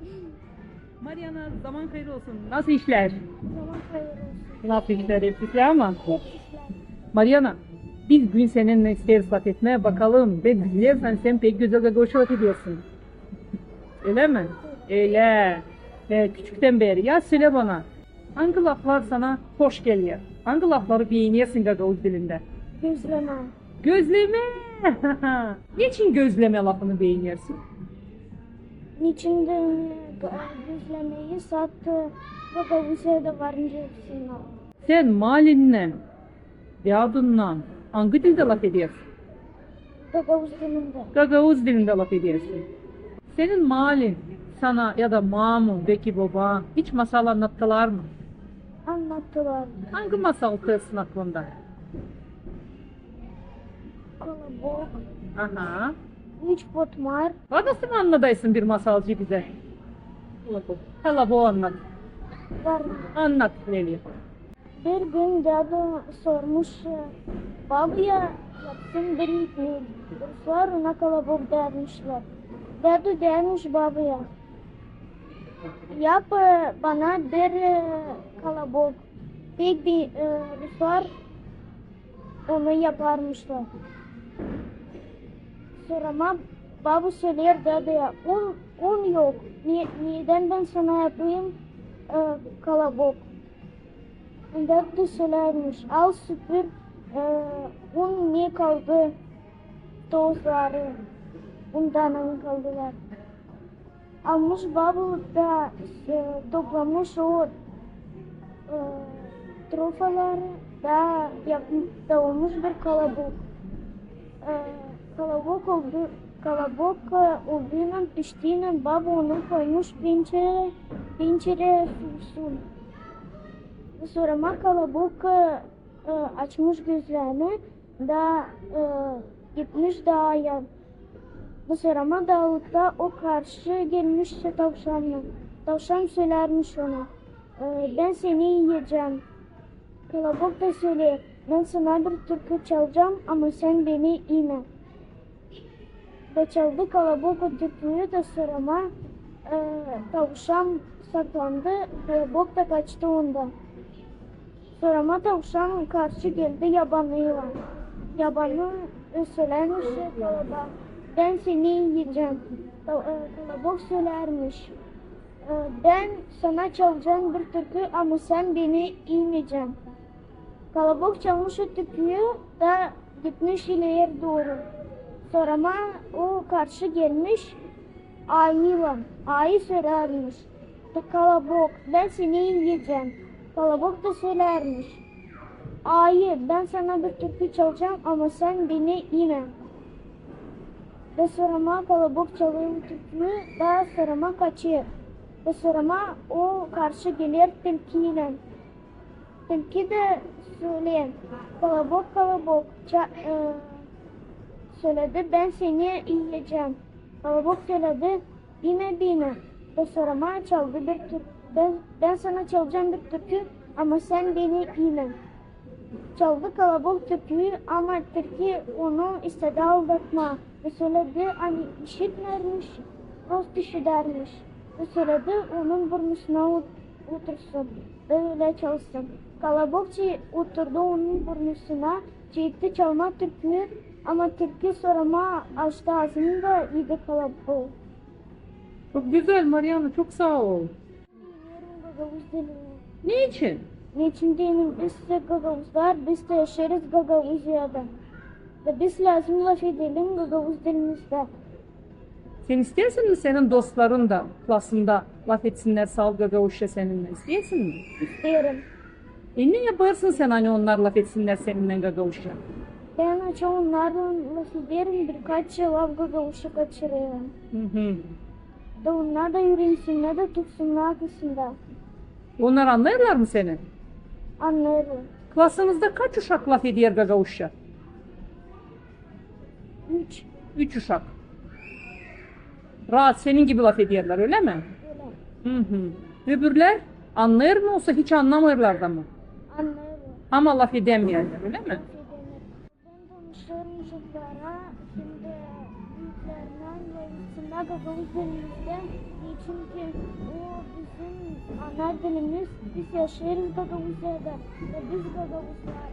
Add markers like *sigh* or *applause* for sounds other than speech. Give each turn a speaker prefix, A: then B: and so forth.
A: *gasps* Mariana zaman hayır olsun. Nasıl işler?
B: Zaman hayır olsun.
A: Nasıl işler hepsi ama? Mariana biz bugün seninle isteriz laf etmeye bakalım. Ben biliyorsan sen pek güzel gagauşa laf ediyorsun. Öyle mi? Öyle. Ve küçükten beri. Ya söyle bana. Hangi laflar sana hoş geliyor? Hangi lafları beğeniyorsun gagavuz dilinde?
B: Gözleme.
A: Gözleme. *laughs* Niçin gözleme lafını beğeniyorsun?
B: Niçin gözlemeyi sattı. Baba bu şeyde varınca hepsini al.
A: Sen malinle, yadınla hangi dilde laf ediyorsun?
B: Baba uzununda.
A: Gagavuz dilinde laf ediyorsun. Senin malin sana ya da mamun, beki baba hiç masal anlattılar mı?
B: Anlattılar.
A: Hangi masal kılsın aklında?
B: Kolabok.
A: Aha.
B: Üç potmar.
A: Nasıl mı anladaysın bir masalcı bize? Hala bu anlat.
B: Var.
A: Anlat Leli.
B: Bir gün dadı sormuş. Babaya yapsın bir ipi. Ruslar ona kolabok dermişler. Dadı demiş babaya. Yap e, bana bir e, kolabok. Pek bir e, Ruslar onu yaparmışlar. Sonra ama baba söyler dadıya un, un yok. Niye, neden ben sana yapayım e, kolabok? Dadı söylermiş. Al süpür e, un niye kaldı? Tozları undan kaldılar. Almış baba da e, toplamış o e, trofaları da yapmış da olmuş bir kalabalık. E, kalabalık oldu kalabalık e, olduğundan piştiğinden baba onu koymuş pencere pencere sunsun. Sonra kalabalık e, e, açmış gözlerini da e, gitmiş dağa yan. Bu sırama Davut'ta o karşı gelmiş tavşanla. Tavşan söylermiş ona. "Ee, ben seni yiyeceğim. Kalabalık da söylüyor. Ben sana bir türkü çalacağım ama sen beni yeme. Ve çaldı kalabalık o türküyü de sırama e, tavşan saklandı. Kalabalık da kaçtı ondan. Sırama tavşan karşı geldi yabanıyla. Yabanı e, söylermiş kalabalık. Ben seni yiyeceğim. E, Kalabalık söylermiş. E, Ben sana çalacağım bir türkü ama sen beni yiyemeyeceksin. Kalabalık çalmış o türküyü da gitmiş ileri doğru. Sonra ama o karşı gelmiş ayıyla. Ayı söylermiş. Da Kalabalık ben seni yiyeceğim. Kalabalık da söylermiş. Ayı ben sana bir türkü çalacağım ama sen beni yeme. Ve sorama kalabalık çalıyor tüplü daha sorama kaçıyor. Ve sorama o karşı gelir tilkiyle. Tilki de söyleyen kalabalık kalabalık ça- e, söyledi ben seni yiyeceğim. Kalabalık söyledi bime bime. Ve sorama çaldı bir türkü. Ben, ben sana çalacağım bir türkü ama sen beni yeme. Çaldı kalabalık türküyü ama Türkiye onu istedi aldatma. Ve söyledi hani işitmermiş, dost işi dermiş. Ve söyledi onun burnusuna ot- otursun. Böyle çalsın. Kalabalıkçı oturdu onun burnusuna. Çekti çalma türküyü ama Türkiye sorama açtı ağzını da yedi kalabalık.
A: Çok güzel Mariana çok sağ ol.
B: Yiyorum gagavuz dilini.
A: Niçin?
B: Niçin değilim biz de gagavuzlar, biz de yaşarız gagavuz yada. Ve biz lazım laf edelim gagavuz dilimizde.
A: Sen istersin mi senin dostların da klasında laf etsinler sal gagavuşa seninle? İstersin mi?
B: İsterim.
A: E ne yaparsın sen hani onlar laf etsinler seninle gagavuşa?
B: Ben açı onlardan laf ederim birkaç yıl av gagavuşu kaçırıyorum.
A: Hı hı.
B: Da onlar da yürüyünsünler de tutsunlar arkasında.
A: Onlar anlarlar mı seni?
B: Anlarım.
A: Klasınızda kaç uşak laf ediyor gagavuşa?
B: Üç.
A: Üç uşak. Rahat senin gibi laf ediyorlar öyle mi?
B: Öyle.
A: Hı hı. Öbürler anlayır mı olsa hiç anlamırlar da mı?
B: Anlarım.
A: Ama laf edemiyorlar öyle mi?
B: Çocuklara şimdi büyüklerinden ve üstünde Gagavuz dilimizde çünkü o bizim ana dilimiz. Biz yaşıyoruz Gagavuzlarda ve biz Gagavuzlar